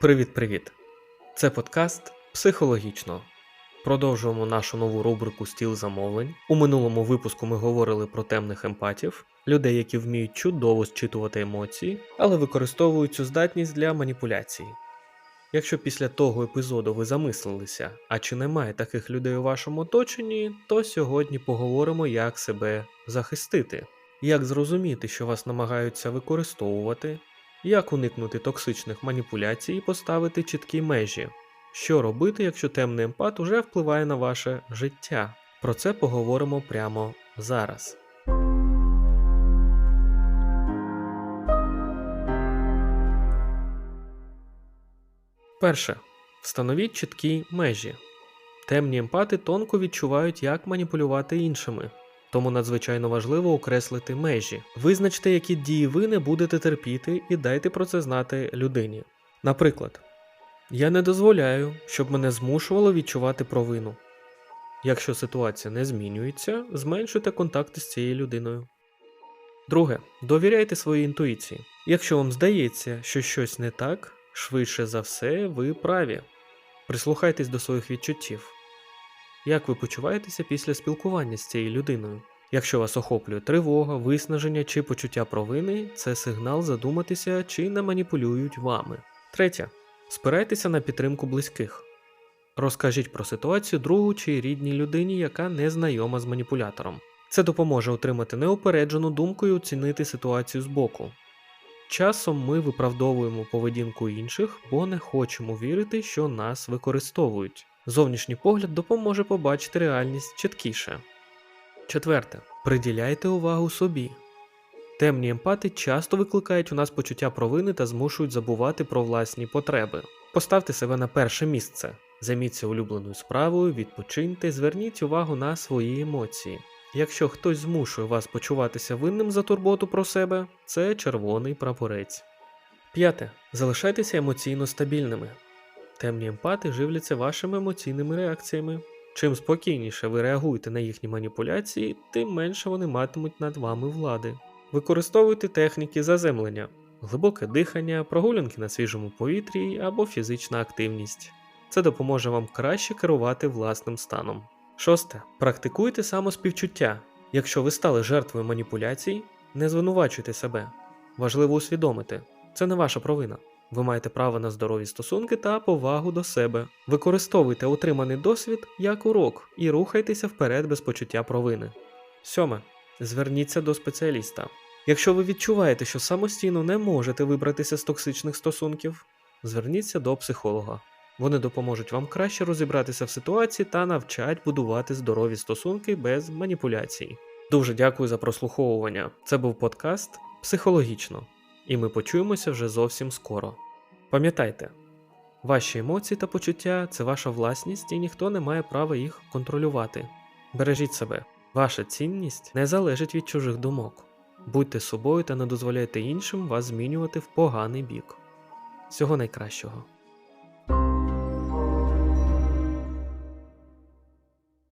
Привіт-привіт! Це подкаст Психологічно. Продовжуємо нашу нову рубрику Стіл замовлень. У минулому випуску ми говорили про темних емпатів, людей, які вміють чудово зчитувати емоції, але використовують цю здатність для маніпуляції. Якщо після того епізоду ви замислилися, а чи немає таких людей у вашому оточенні, то сьогодні поговоримо, як себе захистити, як зрозуміти, що вас намагаються використовувати, як уникнути токсичних маніпуляцій і поставити чіткі межі. Що робити, якщо темний емпат уже впливає на ваше життя? Про це поговоримо прямо зараз. Перше. Встановіть чіткі межі. Темні емпати тонко відчувають, як маніпулювати іншими, тому надзвичайно важливо окреслити межі. Визначте, які дії ви не будете терпіти, і дайте про це знати людині. Наприклад, я не дозволяю, щоб мене змушувало відчувати провину. Якщо ситуація не змінюється, зменшуйте контакти з цією людиною. Друге, довіряйте своїй інтуїції. Якщо вам здається, що щось не так, швидше за все, ви праві. Прислухайтесь до своїх відчуттів. Як ви почуваєтеся після спілкування з цією людиною? Якщо вас охоплює тривога, виснаження чи почуття провини, це сигнал задуматися, чи не маніпулюють вами. Третє. Спирайтеся на підтримку близьких. Розкажіть про ситуацію другу чи рідній людині, яка не знайома з маніпулятором. Це допоможе отримати неупереджену думку і оцінити ситуацію збоку. Часом ми виправдовуємо поведінку інших, бо не хочемо вірити, що нас використовують. Зовнішній погляд допоможе побачити реальність чіткіше. Четверте. Приділяйте увагу собі. Темні емпати часто викликають у нас почуття провини та змушують забувати про власні потреби. Поставте себе на перше місце, займіться улюбленою справою, відпочиньте, зверніть увагу на свої емоції. Якщо хтось змушує вас почуватися винним за турботу про себе, це червоний прапорець. П'яте. Залишайтеся емоційно стабільними. Темні емпати живляться вашими емоційними реакціями. Чим спокійніше ви реагуєте на їхні маніпуляції, тим менше вони матимуть над вами влади. Використовуйте техніки заземлення, глибоке дихання, прогулянки на свіжому повітрі або фізична активність. Це допоможе вам краще керувати власним станом. Шосте. Практикуйте самоспівчуття. Якщо ви стали жертвою маніпуляцій, не звинувачуйте себе. Важливо усвідомити, це не ваша провина. Ви маєте право на здорові стосунки та повагу до себе. Використовуйте отриманий досвід як урок і рухайтеся вперед без почуття провини. Сьоме. Зверніться до спеціаліста. Якщо ви відчуваєте, що самостійно не можете вибратися з токсичних стосунків, зверніться до психолога. Вони допоможуть вам краще розібратися в ситуації та навчать будувати здорові стосунки без маніпуляцій. Дуже дякую за прослуховування. Це був подкаст Психологічно, і ми почуємося вже зовсім скоро. Пам'ятайте, ваші емоції та почуття це ваша власність, і ніхто не має права їх контролювати. Бережіть себе, ваша цінність не залежить від чужих думок. Будьте собою та не дозволяйте іншим вас змінювати в поганий бік. Всього найкращого.